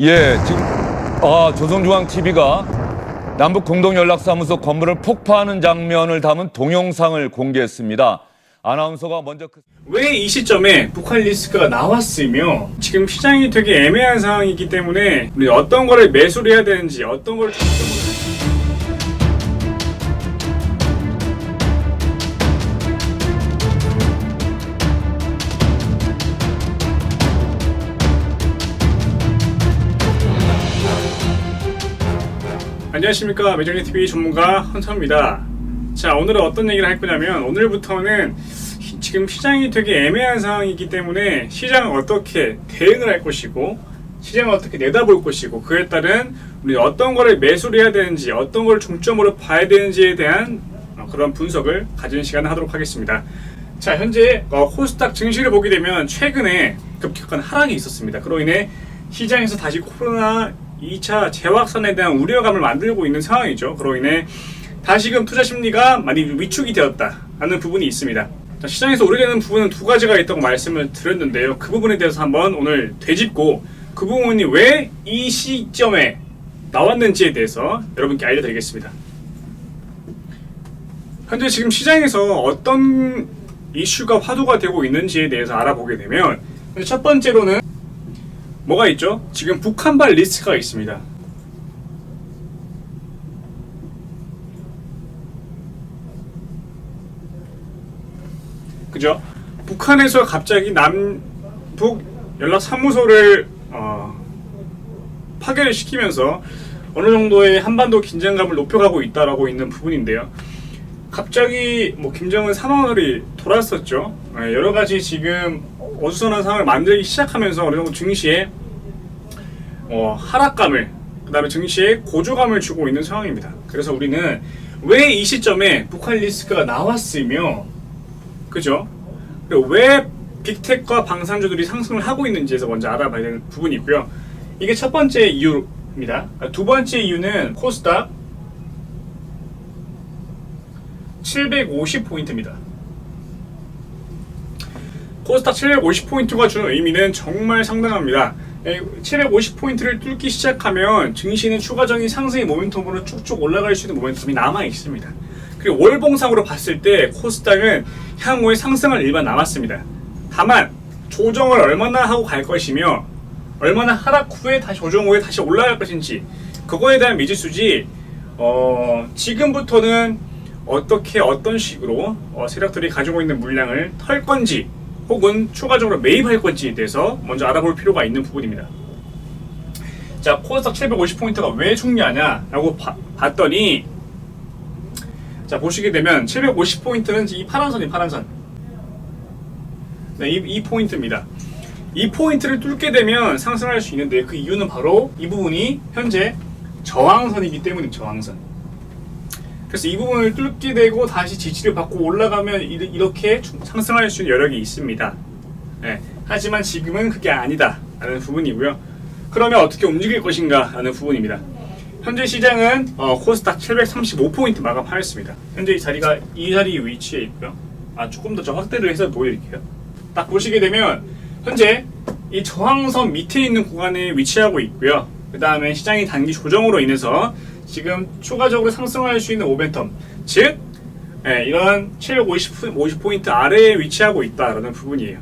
예, 지금 아, 조선중앙 TV가 남북 공동연락사무소 건물을 폭파하는 장면을 담은 동영상을 공개했습니다. 아나운서가 먼저 그... 왜이 시점에 북한 리스크가 나왔으며 지금 시장이 되게 애매한 상황이기 때문에 우리 어떤 거를 매수를 해야 되는지 어떤 걸 안녕하십니까 매정리 TV 전문가 헌터입니다. 자 오늘은 어떤 얘기를 할 거냐면 오늘부터는 시- 지금 시장이 되게 애매한 상황이기 때문에 시장을 어떻게 대응을 할 것이고 시장을 어떻게 내다볼 것이고 그에 따른 우리 어떤 거를 매수를 해야 되는지 어떤 걸 중점으로 봐야 되는지에 대한 어, 그런 분석을 가진 시간을 하도록 하겠습니다. 자 현재 어, 코스닥 증시를 보게 되면 최근에 급격한 하락이 있었습니다. 그로 인해 시장에서 다시 코로나 2차 재확산에 대한 우려감을 만들고 있는 상황이죠. 그로 인해 다시금 투자 심리가 많이 위축이 되었다라는 부분이 있습니다. 자, 시장에서 오르려는 부분은 두 가지가 있다고 말씀을 드렸는데요. 그 부분에 대해서 한번 오늘 되짚고 그 부분이 왜 이 시점에 나왔는지에 대해서 여러분께 알려드리겠습니다. 현재 지금 시장에서 어떤 이슈가 화두가 되고 있는지에 대해서 알아보게 되면 첫 번째로는 뭐가 있죠? 지금 북한발 리스크가 있습니다. 그죠? 북한에서 갑자기 남북 연락 사무소를 어, 파괴를 시키면서 어느 정도의 한반도 긴장감을 높여가고 있다라고 있는 부분인데요. 갑자기 뭐 김정은 사망설이 돌았었죠. 예, 여러 가지 지금 어수선한 상황을 만들기 시작하면서 어느 정도 증시에 어, 하락감을 그다음에 증시에 고조감을 주고 있는 상황입니다. 그래서 우리는 왜 이 시점에 북한 리스크가 나왔으며 그죠? 왜 빅텍과 방산주들이 상승을 하고 있는지에서 먼저 알아봐야 되는 부분이 있고요. 이게 첫 번째 이유입니다. 두 번째 이유는 코스닥 750포인트입니다. 코스닥 750포인트가 주는 의미는 정말 상당합니다. 750포인트를 뚫기 시작하면 증시는 추가적인 상승의 모멘텀으로 쭉쭉 올라갈 수 있는 모멘텀이 남아 있습니다. 그리고 월봉상으로 봤을 때 코스닥은 향후에 상승할 일만 남았습니다. 다만 조정을 얼마나 하고 갈 것이며 얼마나 하락 후에 다시 조정 후에 다시 올라갈 것인지 그거에 대한 미지수지 어, 지금부터는 어떻게 어떤 식으로 어, 세력들이 가지고 있는 물량을 털 건지 혹은 추가적으로 매입할 건지에 대해서 먼저 알아볼 필요가 있는 부분입니다. 자, 코스닥 750포인트가 왜 중요하냐라고 봐- 봤더니 자, 보시게 되면 750포인트는 이 파란 선이 파란 선. 네, 이, 이 포인트입니다. 이 포인트를 뚫게 되면 상승할 수 있는데 그 이유는 바로 이 부분이 현재 저항선이기 때문에 저항선. 그래서 이 부분을 뚫게 되고 다시 지지를 받고 올라가면 이- 이렇게 상승할 수 있는 여력이 있습니다. 네, 하지만 지금은 그게 아니다 라는 부분이고요. 그러면 어떻게 움직일 것인가 라는 부분입니다. 현재 시장은 어, 코스닥 735포인트 마감하였습니다. 현재 이 자리가 이 자리에 위치해 있고요. 아 조금 더저 확대를 해서 보여드릴게요. 딱 보시게 되면 현재 이 저항선 밑에 있는 구간에 위치하고 있고요. 그 다음에 시장이 단기 조정으로 인해서 지금 추가적으로 상승할 수 있는 모멘텀, 즉 예, 이런 750포인트 아래에 위치하고 있다라는 부분이에요.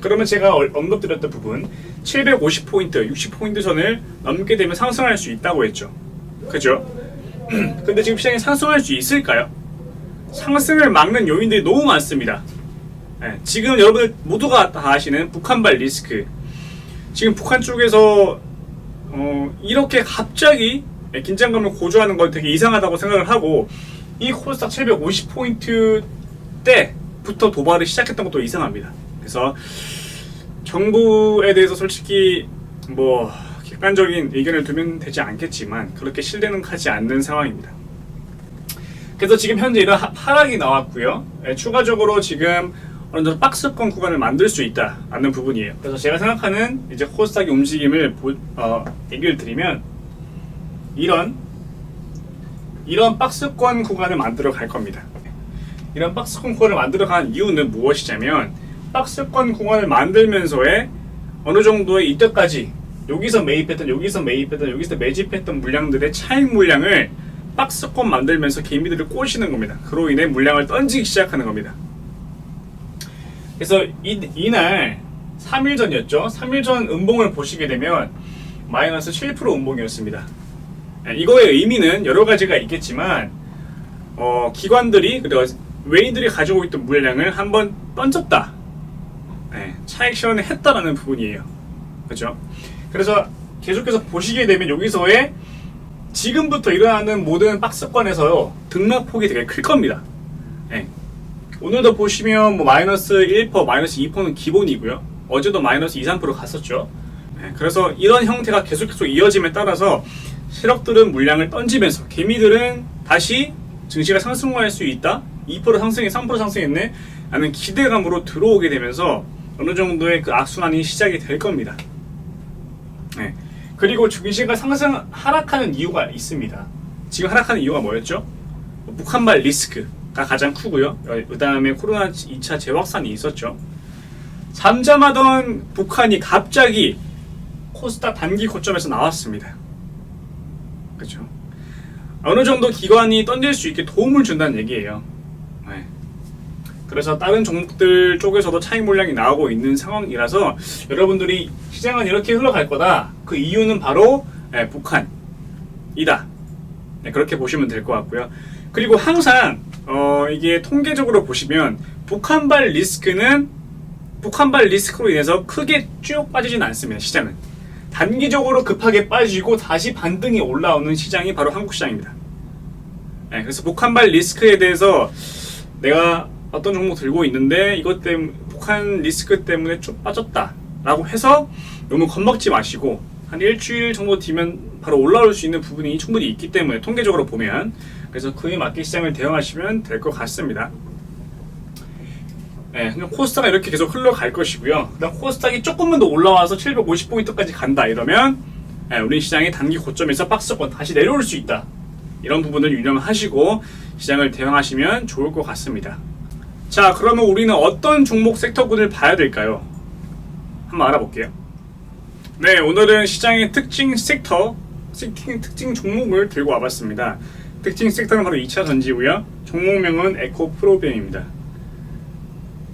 그러면 제가 얼- 언급드렸던 부분 750포인트, 60포인트 선을 넘게 되면 상승할 수 있다고 했죠. 그죠? 근데 지금 시장이 상승할 수 있을까요? 상승을 막는 요인들이 너무 많습니다. 예, 지금 여러분들 모두가 다 아시는 북한발 리스크. 지금 북한 쪽에서 어, 이렇게 갑자기 예, 긴장감을 고조하는 건 되게 이상하다고 생각을 하고 이 코스닥 750포인트 때부터 도발을 시작했던 것도 이상합니다. 그래서 정부에 대해서 솔직히 뭐 객관적인 의견을 두면 되지 않겠지만 그렇게 신뢰는 하지 않는 상황입니다. 그래서 지금 현재 이런 하- 하락이 나왔고요. 예, 추가적으로 지금 어느 정도 박스권 구간을 만들 수 있다라는 부분이에요. 그래서 제가 생각하는 이제 코스닥의 움직임을 보, 어, 얘기를 드리면 이런 이런 박스권 구간을 만들어 갈 겁니다. 이런 박스권 구간을 만들어 간 이유는 무엇이냐면 박스권 구간을 만들면서의 어느 정도의 이때까지 여기서 매입했던 여기서 매입했던 여기서 매집했던 물량들의 차익 물량을 박스권 만들면서 개미들을 꼬시는 겁니다. 그로 인해 물량을 던지기 시작하는 겁니다. 그래서 이, 이날 3일 전이었죠. 3일 전 음봉을 보시게 되면 마이너스 7% 음봉이었습니다. 예, 이거의 의미는 여러 가지가 있겠지만 어, 기관들이 그리고 외인들이 가지고 있던 물량을 한번 던졌다. 예, 차익 실현을 했다라는 부분이에요. 그렇죠? 그래서 계속해서 보시게 되면 여기서의 지금부터 일어나는 모든 박스권에서요 등락폭이 되게 클 겁니다. 예. 오늘도 보시면 뭐 마이너스 1%, 마이너스 2%는 기본이고요. 어제도 마이너스 2, 3% 갔었죠. 예, 그래서 이런 형태가 계속 계속 이어짐에 따라서 실업들은 물량을 던지면서 개미들은 다시 증시가 상승할 수 있다. 2% 상승해 3% 상승했네. 라는 기대감으로 들어오게 되면서 어느 정도의 그 악순환이 시작이 될 겁니다. 네. 그리고 증시가 상승 하락하는 이유가 있습니다. 지금 하락하는 이유가 뭐였죠? 북한발 리스크가 가장 크고요. 그 다음에 코로나 2차 재확산이 있었죠. 잠잠하던 북한이 갑자기 코스닥 단기 고점에서 나왔습니다. 그렇죠. 어느 정도 기관이 던질 수 있게 도움을 준다는 얘기예요. 네. 그래서 다른 종목들 쪽에서도 차익 물량이 나오고 있는 상황이라서 여러분들이 시장은 이렇게 흘러갈 거다. 그 이유는 바로 예, 북한이다. 네, 그렇게 보시면 될 것 같고요. 그리고 항상 어, 이게 통계적으로 보시면 북한발 리스크는 북한발 리스크로 인해서 크게 쭉 빠지진 않습니다. 시장은 단기적으로 급하게 빠지고 다시 반등이 올라오는 시장이 바로 한국 시장입니다. 네, 그래서 북한발 리스크에 대해서 내가 어떤 종목 들고 있는데 이것 때문에 북한 리스크 때문에 쭉 빠졌다라고 해서 너무 겁먹지 마시고 한 일주일 정도 뒤면 바로 올라올 수 있는 부분이 충분히 있기 때문에 통계적으로 보면 그래서 그에 맞게 시장을 대응하시면 될 것 같습니다. 네, 그냥 코스닥이 이렇게 계속 흘러갈 것이고요. 코스닥이 조금만 더 올라와서 750포인트까지 간다 이러면 네, 우리 시장이 단기 고점에서 박스권 다시 내려올 수 있다. 이런 부분을 유념하시고 시장을 대응하시면 좋을 것 같습니다. 자, 그러면 우리는 어떤 종목 섹터군을 봐야 될까요? 한번 알아볼게요. 네, 오늘은 시장의 특징 섹터, 특징, 특징 종목을 들고 와봤습니다. 특징 섹터는 바로 2차 전지고요. 종목명은 에코 프로비엠입니다.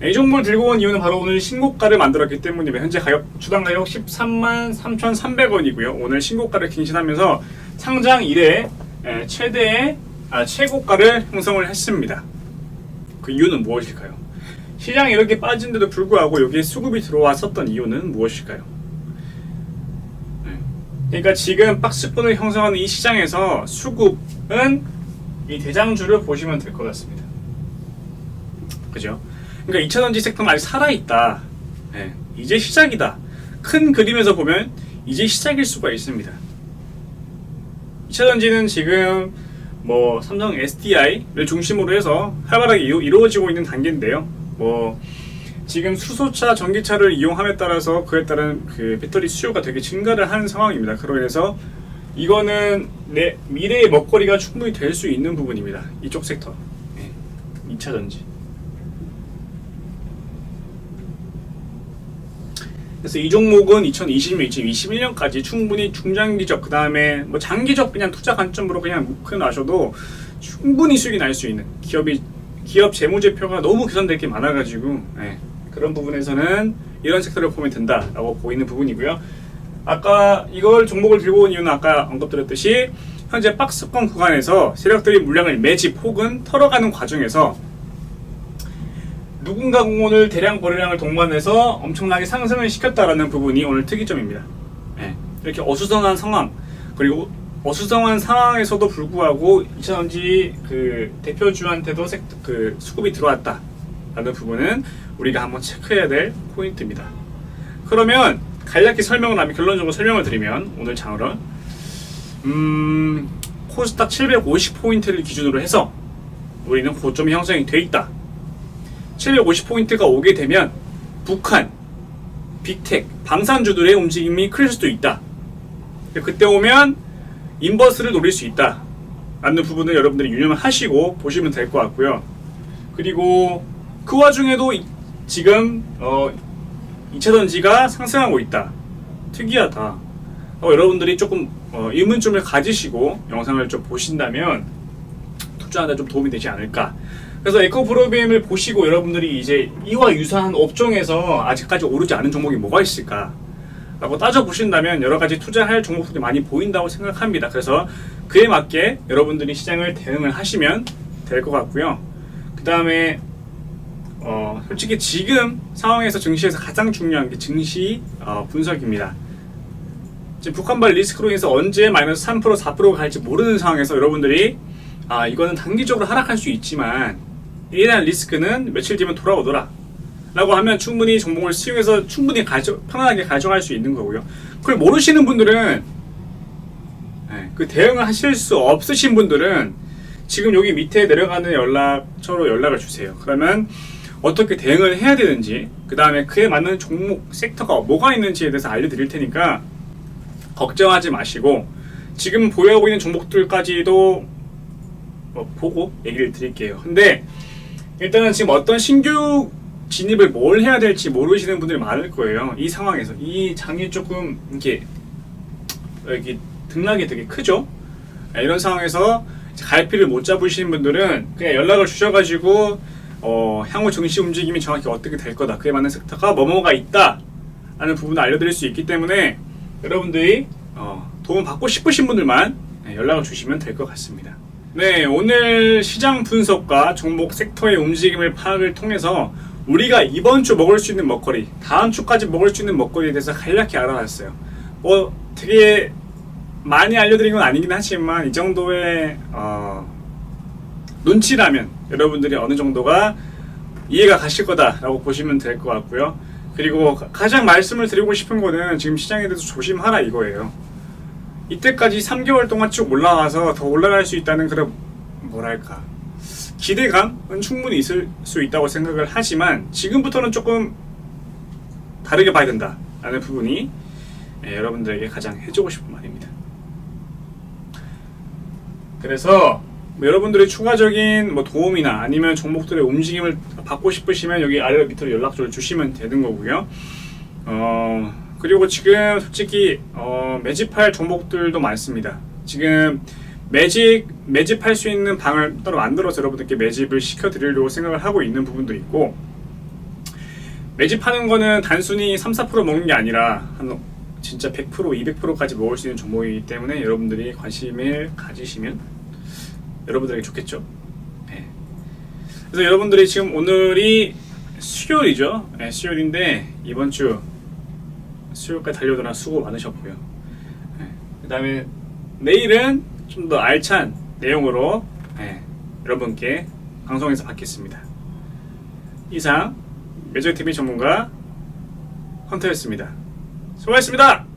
이 종목을 들고 온 이유는 바로 오늘 신고가를 만들었기 때문입니다. 현재 가격 주당 가격 13만 3,300원이고요. 오늘 신고가를 갱신하면서 상장 이래 에, 최대의 아, 최고가를 형성을 했습니다. 그 이유는 무엇일까요? 시장이 이렇게 빠진데도 불구하고 여기에 수급이 들어왔었던 이유는 무엇일까요? 네. 그러니까 지금 박스권을 형성하는 이 시장에서 수급은 이 대장주를 보시면 될 것 같습니다. 그죠? 그러니까 2차전지 섹터는 아직 살아있다. 네. 이제 시작이다. 큰 그림에서 보면 이제 시작일 수가 있습니다. 2차전지는 지금 뭐 삼성 SDI를 중심으로 해서 활발하게 이루- 이루어지고 있는 단계인데요. 뭐 지금 수소차, 전기차를 이용함에 따라서 그에 따른 그 배터리 수요가 되게 증가를 하는 상황입니다. 그로 인해서 이거는 내 미래의 먹거리가 충분히 될 수 있는 부분입니다. 이쪽 섹터. 네. 2차 전지. 그래서 이 종목은 2020년, 2021년까지 충분히 중장기적, 그 다음에 뭐 장기적 그냥 투자 관점으로 그냥 묶어놔셔도 충분히 수익이 날 수 있는 기업이 기업 재무제표가 너무 개선될 게 많아가지고 예, 그런 부분에서는 이런 섹터를 보면 된다라고 보이는 부분이고요. 아까 이걸 종목을 들고 온 이유는 아까 언급드렸듯이 현재 박스권 구간에서 세력들이 물량을 매집 혹은 털어가는 과정에서 누군가 공원을 대량 거래량을 동반해서 엄청나게 상승을 시켰다라는 부분이 오늘 특이점입니다. 예, 이렇게 어수선한 상황 그리고 어수선한 상황에서도 불구하고 2차전지 그 대표주한테도 색, 그 수급이 들어왔다라는 부분은 우리가 한번 체크해야 될 포인트입니다. 그러면 간략히 설명을 하면 결론적으로 설명을 드리면 오늘 장으로 음, 코스닥 750 포인트를 기준으로 해서 우리는 고점이 형성이 돼 있다. 750포인트가 오게 되면 북한, 빅텍, 방산주들의 움직임이 클 수도 있다. 그때 오면 인버스를 노릴 수 있다. 라는 부분을 여러분들이 유념을 하시고 보시면 될 것 같고요. 그리고 그 와중에도 이- 지금 어, 2차 전지가 상승하고 있다. 특이하다. 어, 여러분들이 조금 어, 의문점을 가지시고 영상을 좀 보신다면 투자하는 데좀 도움이 되지 않을까. 그래서 에코 프로그램을 보시고 여러분들이 이제 이와 유사한 업종에서 아직까지 오르지 않은 종목이 뭐가 있을까? 라고 따져 보신다면 여러 가지 투자할 종목들이 많이 보인다고 생각합니다. 그래서 그에 맞게 여러분들이 시장을 대응을 하시면 될 것 같고요. 그 다음에 어, 솔직히 지금 상황에서 증시에서 가장 중요한 게 증시 어, 분석입니다. 지금 북한발 리스크로 인해서 언제 마이너스 3% 4%가 갈지 모르는 상황에서 여러분들이 아 이거는 단기적으로 하락할 수 있지만 이에 대한 리스크는 며칠 뒤면 돌아오더라. 라고 하면 충분히 종목을 수용해서 충분히 가져, 편안하게 가져갈 수 있는 거고요. 그걸 모르시는 분들은 네, 그 대응을 하실 수 없으신 분들은 지금 여기 밑에 내려가는 연락처로 연락을 주세요. 그러면 어떻게 대응을 해야 되는지 그 다음에 그에 맞는 종목 섹터가 뭐가 있는지에 대해서 알려드릴 테니까 걱정하지 마시고 지금 보유하고 있는 종목들까지도 뭐 보고 얘기를 드릴게요. 근데 일단은 지금 어떤 신규 진입을 뭘 해야 될지 모르시는 분들이 많을 거예요. 이 상황에서 이 장이 조금 이렇게 여기 등락이 되게 크죠. 네, 이런 상황에서 갈피를 못 잡으시는 분들은 그냥 연락을 주셔가지고 어, 향후 증시 움직임이 정확히 어떻게 될 거다. 그에 맞는 섹터가 뭐뭐가 있다. 라는 부분을 알려드릴 수 있기 때문에 여러분들이 어, 도움 받고 싶으신 분들만 네, 연락을 주시면 될 것 같습니다. 네, 오늘 시장 분석과 종목 섹터의 움직임을 파악을 통해서 우리가 이번 주 먹을 수 있는 먹거리, 다음 주까지 먹을 수 있는 먹거리에 대해서 간략히 알아봤어요. 뭐 되게 많이 알려드린 건 아니긴 하지만 이 정도의 어, 눈치라면 여러분들이 어느 정도가 이해가 가실 거다라고 보시면 될 것 같고요. 그리고 가- 가장 말씀을 드리고 싶은 거는 지금 시장에 대해서 조심하라 이거예요. 이때까지 3개월 동안 쭉 올라가서 더 올라갈 수 있다는 그런 뭐랄까 기대감은 충분히 있을 수 있다고 생각을 하지만 지금부터는 조금 다르게 봐야 된다라는 부분이 예, 여러분들에게 가장 해주고 싶은 말입니다. 그래서 뭐 여러분들의 추가적인 뭐 도움이나 아니면 종목들의 움직임을 받고 싶으시면 여기 아래 밑으로 연락처를 주시면 되는 거고요. 어 그리고 지금 솔직히 어, 매집할 종목들도 많습니다. 지금 매집 매집할 수 있는 방을 따로 만들어서 여러분들께 매집을 시켜드리려고 생각을 하고 있는 부분도 있고 매집하는 거는 단순히 3, 4% 먹는 게 아니라 한 진짜 100% 200%까지 먹을 수 있는 종목이기 때문에 여러분들이 관심을 가지시면 여러분들에게 좋겠죠. 네. 그래서 여러분들이 지금 오늘이 수요일이죠. 네, 수요일인데 이번 주 수요일까지 달려드나 수고 많으셨고요. 네. 그 다음에 내일은 좀 더 알찬 내용으로 네, 여러분께 방송에서 받겠습니다. 이상 매저TV 전문가 헌터였습니다. 수고하셨습니다.